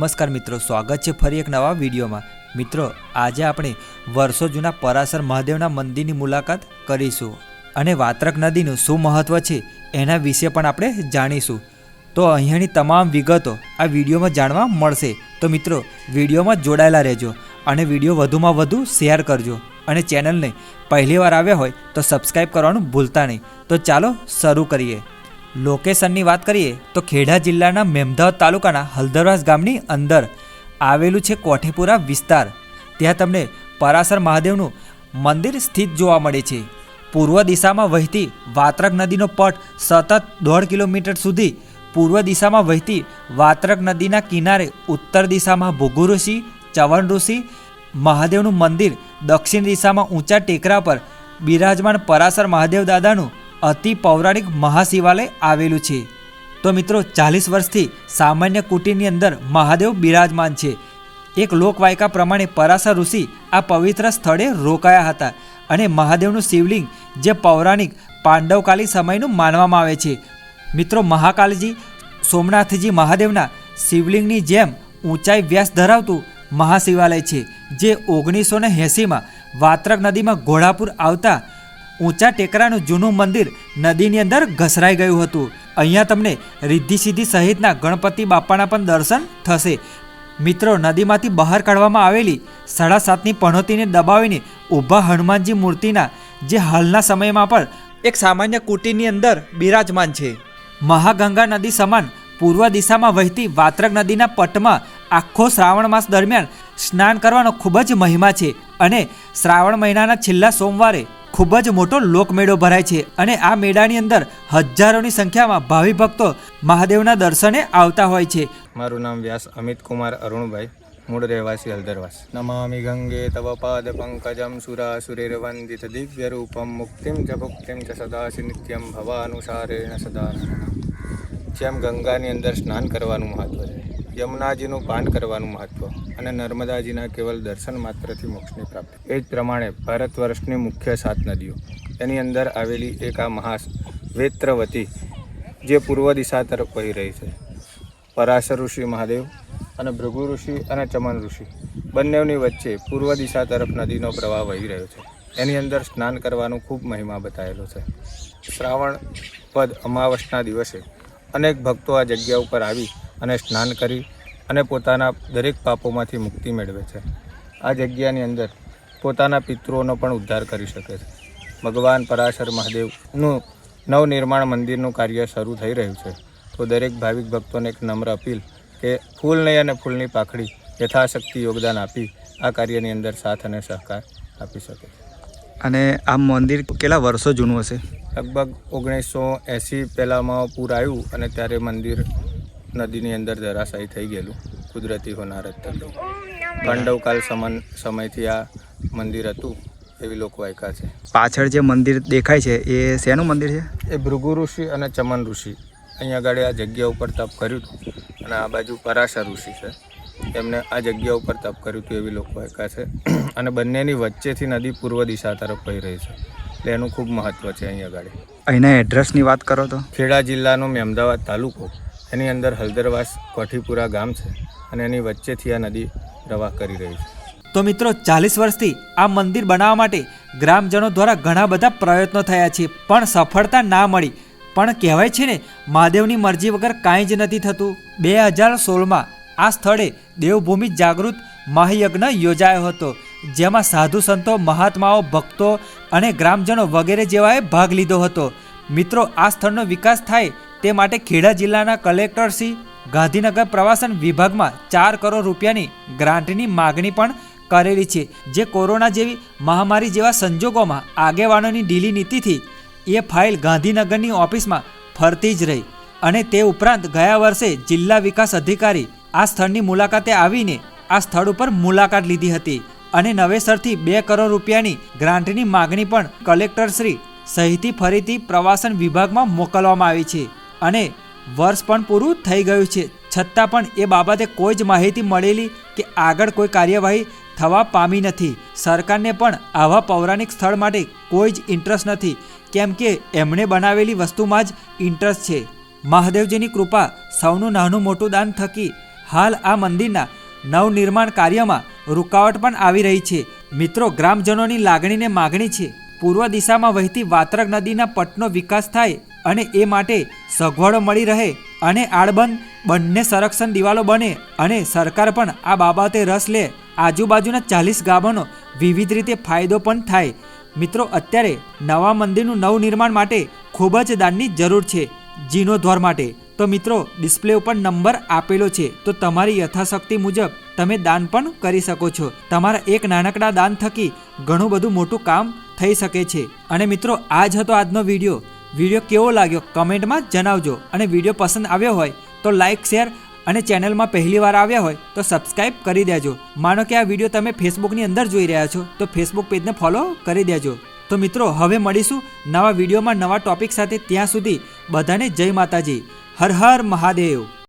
નમસ્કાર મિત્રો, સ્વાગત છે ફરી એક નવા વિડીયોમાં. મિત્રો, આજે આપણે વર્ષો જૂના પરાસર મહાદેવના મંદિરની મુલાકાત કરીશું અને વાત્રક નદીનું શું મહત્ત્વ છે એના વિશે પણ આપણે જાણીશું. તો અહીંયાની તમામ વિગતો આ વિડીયોમાં જાણવા મળશે. તો મિત્રો, વિડીયોમાં જોડાયેલા રહેજો અને વીડિયો વધુમાં વધુ શેર કરજો અને ચેનલને પહેલીવાર આવ્યા હોય તો સબસ્ક્રાઈબ કરવાનું ભૂલતા નહીં. તો ચાલો શરૂ કરીએ. લોકેશનની વાત કરીએ તો ખેડા જિલ્લાના મેમદાવાદ તાલુકાના હલદરવાસ ગામની અંદર આવેલું છે કોઠેપુરા વિસ્તાર. ત્યાં તમને પરાસર મહાદેવનું મંદિર સ્થિત જોવા મળે છે. પૂર્વ દિશામાં વહેતી વાત્રક નદીનો પટ સતત દોઢ કિલોમીટર સુધી પૂર્વ દિશામાં વહેતી વાત્રક નદીના કિનારે ઉત્તર દિશામાં ભૃગુ ઋષિ ચવણ ઋષિ, મહાદેવનું મંદિર દક્ષિણ દિશામાં ઊંચા ટેકરા પર બિરાજમાન પરાસર મહાદેવ દાદાનું અતિ પૌરાણિક મહાશિવાલય આવેલું છે. તો મિત્રો, ચાલીસ વર્ષથી સામાન્ય કુટીરની અંદર મહાદેવ બિરાજમાન છે. એક લોકવાયકા પ્રમાણે પરાશર ઋષિ આ પવિત્ર સ્થળે રોકાયા હતા અને મહાદેવનું શિવલિંગ જે પૌરાણિક પાંડવકાલી સમયનું માનવામાં આવે છે. મિત્રો, મહાકાલજી સોમનાથજી મહાદેવના શિવલિંગની જેમ ઊંચાઈ વ્યાસ ધરાવતું મહાશિવાલય છે, જે ઓગણીસો ને એંસીમાં વાત્રક નદીમાં ઘોડાપુર આવતા ઊંચા ટેકરાનું જૂનું મંદિર નદીની અંદર ઘસરાઈ ગયું હતું. અહીંયા તમને રિદ્ધિ સિદ્ધિ સહિતના ગણપતિ બાપાના પણ દર્શન થશે. મિત્રો, નદીમાંથી બહાર કાઢવામાં આવેલી સાડા સાતની પણોતીને દબાવીને ઊભા હનુમાનજી મૂર્તિના જે હાલના સમયમાં પણ એક સામાન્ય કુટીની અંદર બિરાજમાન છે. મહાગંગા નદી સમાન પૂર્વ દિશામાં વહેતી વાત્રક નદીના પટમાં આખો શ્રાવણ માસ દરમિયાન સ્નાન કરવાનો ખૂબ જ મહિમા છે અને શ્રાવણ મહિનાના છેલ્લા સોમવારે ખૂબ જ મોટો લોકમેળો ભરાય છે અને આ મેળાની અંદર હજારોની સંખ્યામાં ભાવિ ભક્તો મહાદેવના દર્શને આવતા હોય છે. મારું નામ વ્યાસ અમિત કુમાર અરુણભાઈ, મૂળ રહેવાસી હલદરવાસ. નમામિ ગંગે તવ પાદ પંકજમ સુરાસુરેર વંદિત દિવ્ય રૂપમ મુક્તિમ ચ ભુક્તિમ ચ સદાશિ નિત્યમ ભવાનુસારેણ સદા જેમ ગંગાની અંદર સ્નાન કરવાનું મહત્વ છે. યમુનાજીનું પાન કરવાનું મહત્વ અને નર્મદાજીના કેવલ દર્શન માત્રથી મોક્ષની પ્રાપ્તિ. એ જ પ્રમાણે ભારત વર્ષની મુખ્ય સાત નદીઓ. એની અંદર આવેલી એક આ મહા વેત્રવતી જે પૂર્વ દિશા તરફ વહી રહી છે. પરાશર ઋષિ મહાદેવ અને ભૃગુ ઋષિ અને ચમન ઋષિ. બંનેની વચ્ચે પૂર્વ દિશા તરફ નદીનો પ્રવાહ વહી રહ્યો છે. એની અંદર સ્નાન કરવાનું ખૂબ મહિમા બતાવેલો છે. શ્રાવણ પદ અમાવસના દિવસે અનેક ભક્તો આ જગ્યા ઉપર આવી અને સ્નાન કરી અને પોતાના દરેક પાપોમાંથી મુક્તિ મેળવે છે. આ જગ્યાની અંદર પોતાના પિતૃઓનો પણ ઉદ્ધાર કરી શકે છે. ભગવાન પરાશર મહાદેવનું નવનિર્માણ મંદિરનું કાર્ય શરૂ થઈ રહ્યું છે. તો દરેક ભાવિક ભક્તોને એક નમ્ર અપીલ કે ફૂલ અને ફૂલની પાખડી યથાશક્તિ યોગદાન આપી આ કાર્યની અંદર સાથ અને સહકાર આપી શકે અને આ મંદિર કેટલા વર્ષો જૂનું હશે? લગભગ ઓગણીસો એંસી પહેલાંમાં પૂર આવ્યું અને ત્યારે મંદિર નદીની અંદર ધરાશાયી થઈ ગયેલું કુદરતી હોનારત થકી પાંડવકાલ સમન સમયથી આ મંદિર હતું એવી લોકવાયકા છે. પાછળ જે મંદિર દેખાય છે એ શેનું મંદિર છે? એ ભૃગુ ઋષિ અને ચમન ઋષિ. અહીંયા આગળ આ જગ્યા ઉપર તપ કર્યું હતું અને આ બાજુ પરાશર ઋષિ છે. એમને આ જગ્યા ઉપર તપ કર્યું હતું એવી લોકવાયકા છે. અને બંનેની વચ્ચેથી નદી પૂર્વ દિશા તરફ વહી રહી છે. એટલે એનું ખૂબ મહત્ત્વ છે અહીંયા આગળ અહીંના એડ્રેસની વાત કરો તો? ખેડા જિલ્લાનો મેમદાવાદ તાલુકો. એની અંદર હલદરવાસ કોઠીપુરા ગામ છે અને એની વચ્ચેથી આ નદી પ્રવાહ કરી રહી છે. તો મિત્રો ચાલીસ વર્ષથી આ મંદિર બનાવવા માટે ગ્રામજનો દ્વારા ઘણા બધા પ્રયત્નો થયા છે પણ સફળતા ના મળી. પણ કહેવાય છે ને મહાદેવની મરજી વગર કાંઈ જ નથી થતું. બે હજાર સોળમાં આ સ્થળે દેવભૂમિ જાગૃત મહાયજ્ઞ યોજાયો હતો. જેમાં સાધુ સંતો, મહાત્માઓ, ભક્તો અને ગ્રામજનો વગેરે જેવાએ ભાગ લીધો હતો. મિત્રો, આ સ્થળનો વિકાસ થાય તે માટે ખેડા જિલ્લાના કલેક્ટર શ્રી ગાંધીનગર પ્રવાસન વિભાગમાં ચાર કરોડ રૂપિયાની ગ્રાન્ટની માગણી પણ કરેલી છે, જે કોરોના જેવી મહામારી જેવા સંજોગોમાં આગેવાનોની ઢીલી નીતિથી એ ફાઇલ ગાંધીનગરની ઓફિસમાં ફરતી જ રહી અને તે ઉપરાંત ગયા વર્ષે જિલ્લા વિકાસ અધિકારી આ સ્થળની મુલાકાતે આવીને આ સ્થળ ઉપર મુલાકાત લીધી હતી. અને નવેસરથી બે કરોડ રૂપિયાની ગ્રાન્ટની માગણી પણ કલેક્ટરશ્રી સહિતથી ફરીથી પ્રવાસન વિભાગમાં મોકલવામાં આવી છે. અને વર્ષ પણ પૂરું થઈ ગયું છે. છતાં પણ એ બાબતે કોઈ જ માહિતી મળેલી કે આગળ કોઈ કાર્યવાહી થવા પામી નથી. સરકારને પણ આવા પૌરાણિક સ્થળ માટે કોઈ જ ઇન્ટરેસ્ટ નથી. કેમ કે એમણે બનાવેલી વસ્તુમાં જ ઇન્ટરેસ્ટ છે. મહાદેવજીની કૃપા સૌનું નાનું મોટું દાન થકી હાલ આ મંદિરના નવનિર્માણ કાર્યમાં રૂકાવટ પણ આવી રહી છે. મિત્રો, ગ્રામજનોની લાગણીને માગણી છે. પૂર્વ દિશામાં વહેતી વાત્રક નદીના પટનો વિકાસ થાય અને એ માટે સગવડો મળી રહે અને આડબંધ બંને સંરક્ષણ દિવાલો બને અને સરકાર પણ આ બાબતે રસ લે. આજુબાજુના ચાલીસ ગામોનો વિવિધ રીતે ફાયદો પણ થાય. મિત્રો, અત્યારે નવા મંદિરનું નવનિર્માણ માટે ખૂબ જ દાનની જરૂર છે. જીર્ણોદ્ધાર માટે. તો મિત્રો, ડિસ્પ્લે ઉપર નંબર આપેલો છે. તો તમારી યથાશક્તિ મુજબ તમે દાન પણ કરી શકો છો. તમારા એક નાનકડા દાન થકી ઘણું બધું મોટું કામ થઈ શકે છે. અને મિત્રો આ જ હતો આજનો વીડિયો. વીડિયો કેવો લાગ્યો કમેન્ટમાં જણાવજો. અને વીડિયો પસંદ આવ્યો હોય તો લાઇક શેર અને ચેનલમાં પહેલી વાર આવ્યા હોય તો સબસ્ક્રાઇબ કરી દેજો. માનો કે આ વીડિયો તમે ફેસબુકની અંદર જોઈ રહ્યા છો, તો ફેસબુક પેજને ફોલો કરી દેજો. તો મિત્રો, હવે મળીશું નવા વિડીયોમાં નવા ટોપિક સાથે ત્યાં સુધી બધાને જય માતાજી. હર હર મહાદેવ.